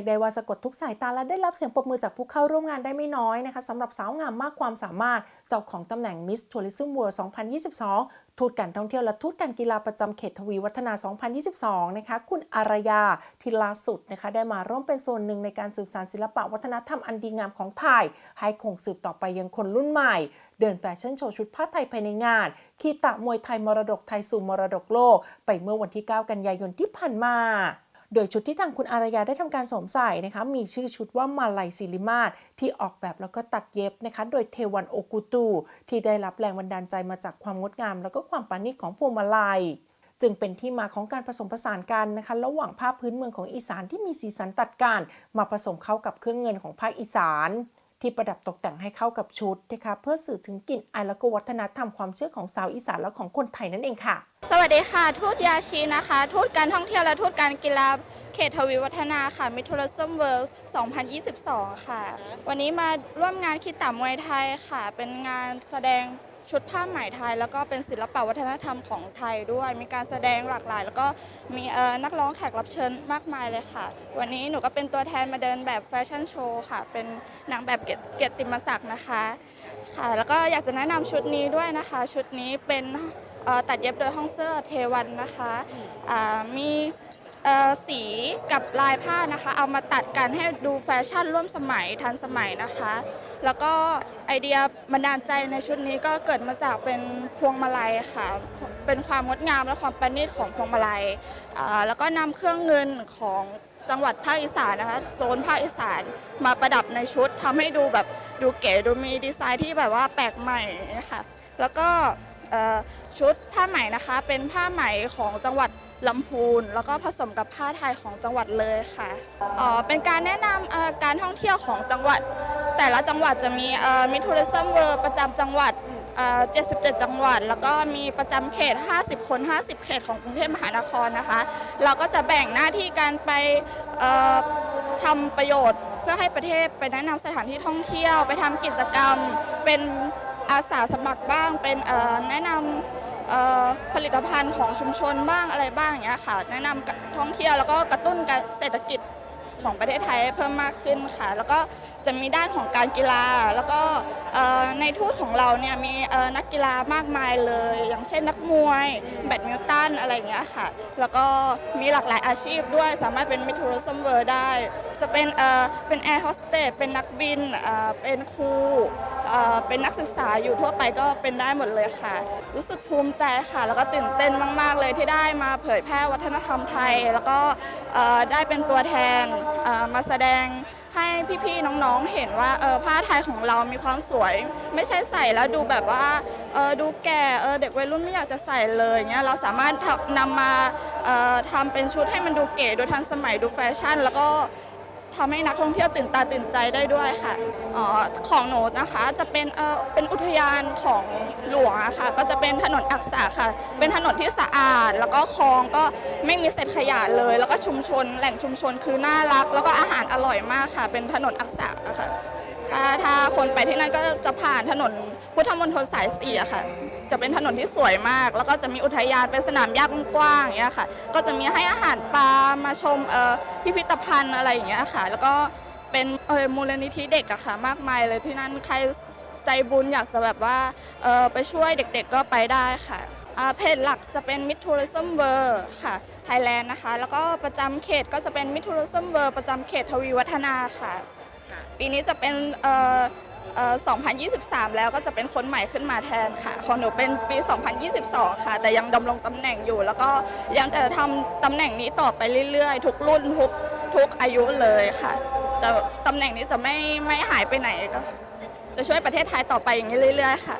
ยกได้ว่าสะกดทุกสายตาและได้รับเสียงปรบมือจากผู้เข้าร่วมงานได้ไม่น้อยนะคะสำหรับสาวงามมากความสามารถเจ้าของตำแหน่ง Miss Tourism World 2022 ทูตการท่องเที่ยวและทูตการกีฬาประจำเขตทวีวัฒนา 2022 นะคะ คุณอารยาที่ล่าสุดนะคะ ได้มาร่วมเป็นส่วนหนึ่งในการสืบสานศิลปะวัฒนธรรมอันดีงามของไทย ให้คงสืบต่อไปยังคนรุ่นใหม่ เดินแฟชั่นโชว์ชุดผ้าไทยภายในงานคีตะมวยไทยมรดกไทยสู่มรดกโลก ไปเมื่อวันที่ 9 กันยายนที่ผ่านมา โดยชุดที่ทางคุณอารยาได้ทำการสวมใส่นะคะมีชื่อชุดว่ามาลัยซิลิมาตที่ออกแบบแล้วก็ตัดเย็บนะคะโดยเทวันโอกุตู ที่ได้รับแรงบันดาลใจมาจากความงดงาม แล้วก็ความปานิชของพวงมาลัยจึงเป็นที่มาของการผสมผสานกันนะคะระหว่างภาพพื้นเมืองของอีสานที่มีสีสันตัดกันมาผสมเข้ากับเครื่องเงินของภาคอีสาน ที่ประดับตกแต่งให้เข้ากับชุดนะคะเพื่อสื่อถึงกลิ่นอายและก็วัฒนธรรมความเชื่อของสาวอีสานและของคนไทยนั่นเองค่ะ สวัสดีค่ะ ทูตยาชีนะคะ ทูตการท่องเที่ยวและทูตการกีฬาเขตทวีวัฒนาค่ะมิทูริซึมเวิร์ก2022 ค่ะ วันนี้มาร่วมงานคิดต่ามวยไทยค่ะ เป็นงานแสดง ชุดผ้าไหมไทย แล้วก็เป็นศิลปวัฒนธรรมของไทยด้วย มีการแสดงหลากหลาย แล้วก็มีนักร้องแขกรับเชิญมากมายเลยค่ะ วันนี้หนูก็เป็นตัวแทนมาเดินแบบแฟชั่นโชว์ค่ะ เป็นนางแบบเกียรติมศักดิ์นะคะค่ะ แล้วก็อยากจะแนะนำชุดนี้ด้วยนะคะ ชุดนี้เป็นตัดเย็บโดยห้องเสื้อเทวันนะคะมีสีกับลายผ้านะคะ เอามาตัดกันให้ดูแฟชั่นร่วมสมัยทันสมัยนะคะ แล้วก็ไอเดียบันดาลใจในชุดนี้ก็เกิดมาจากเป็นพวงมาลัยค่ะ เป็นความงดงามและความประณีตของพวงมาลัยแล้วก็นำเครื่องเงินของจังหวัดภาคอีสานนะคะโซนภาคอีสานมาประดับในชุดทำให้ดูแบบดูเก๋ดูมีดีไซน์ที่แบบว่าแปลกใหม่นะคะแล้วก็ชุดผ้าไหมนะคะเป็นผ้าไหมของจังหวัดลำพูน แล้วก็ผสมกับผ้าไทยของจังหวัดเลยค่ะอ๋อเป็นการแนะนำการท่องเที่ยวของจังหวัด แต่ละจังหวัดจะมีมิทูริซึมเวิร์ประจำจังหวัด 77 จังหวัด แล้วก็มีประจำเขต 50 คน 50 เขตของกรุงเทพมหานครนะคะ เราก็จะแบ่งหน้าที่การไปทำประโยชน์เพื่อให้ประเทศไปแนะนำสถานที่ท่องเที่ยว ไปทำกิจกรรม เป็นอาสาสมัครบ้าง เป็นแนะนำผลิตภัณฑ์ของชุมชนบ้างอะไรบ้างอย่างเงี้ยค่ะ แนะนำท่องเที่ยวแล้วก็กระตุ้นเศรษฐกิจ ของประเทศไทยเพิ่มมากขึ้นค่ะ แล้วก็จะมีด้านของการกีฬา แล้วก็ในทูตของเราเนี่ยมีนักกีฬามากมายเลย อย่างเช่นนักมวย แบดมินตันอะไรอย่างเงี้ยค่ะ แล้วก็มีหลากหลายอาชีพด้วยสามารถเป็นมิทูริซึมเวอร์ได้ จะเป็นเป็นแอร์โฮสเตสเป็นนักบินเป็นครู เป็นนักศึกษาอยู่ทั่วไปก็เป็นได้หมดเลยค่ะ รู้สึกภูมิใจค่ะ แล้วก็ตื่นเต้นมาก ๆ เลยที่ได้มาเผยแพร่วัฒนธรรมไทย แล้วก็ได้เป็นตัวแทนมาแสดงให้พี่ๆน้องๆเห็นว่าเออผ้าไทยของเรามีความสวย ไม่ใช่ใส่แล้วดูแบบว่าเออดูแก่เออเด็กวัยรุ่นไม่อยากจะใส่เลยเงี้ยเราสามารถทำนำมาเออทำเป็นชุดให้มันดูเก๋ดูทันสมัยดูแฟชั่น แล้วก็ ทำให้นักท่องเที่ยวตื่นตาตื่นใจได้ด้วยค่ะออของโนตนะคะจะเป็นเออเป็นอุทยานของหลวงอะค่ะ ก็จะเป็นถนนอักษะค่ะ เป็นถนนที่สะอาด แล้วก็คลองก็ไม่มีเศษขยะเลย แล้วก็ชุมชน แหล่งชุมชนคือน่ารัก แล้วก็อาหารอร่อยมากค่ะ เป็นถนนอักษะอะค่ะถ้าถ้าคนไปที่นั่นก็จะผ่านถนน พุทธมณฑลสายสี่อะค่ะ จะเป็นถนนที่สวยมาก แล้วก็จะมีอุทยานเป็นสนามหญ้ากว้างๆอย่างเงี้ยค่ะ ก็จะมีให้อาหารปลามาชมเอ่อพิพิธภัณฑ์อะไรอย่างเงี้ยค่ะ แล้วก็เป็นเออมูลนิธิเด็กอะค่ะ มากมายเลยที่นั่นใครใจบุญอยากจะแบบว่าเออไปช่วยเด็กๆก็ไปได้ค่ะอ่าเพจหลักจะเป็น Mid Tourism World ค่ะไทยแลนด์นะคะ แล้วก็ประจำเขตก็จะเป็น Mid Tourism World ประจำเขตทวีวัฒนาค่ะ ปีนี้จะเป็นเอ่อเอ่อ 2023 แล้วก็จะเป็นคนใหม่ขึ้นมาแทนค่ะของหนูเป็นปี 2022 ค่ะ แต่ยังดำรงตำแหน่งอยู่ แล้วก็ยังจะทำตำแหน่งนี้ต่อไปเรื่อยๆ ทุกรุ่นทุกทุกอายุเลยค่ะแต่ตำแหน่งนี้จะไม่ไม่หายไปไหนก็จะช่วยประเทศไทยต่อไปอย่างนี้เรื่อย ๆ ค่ะ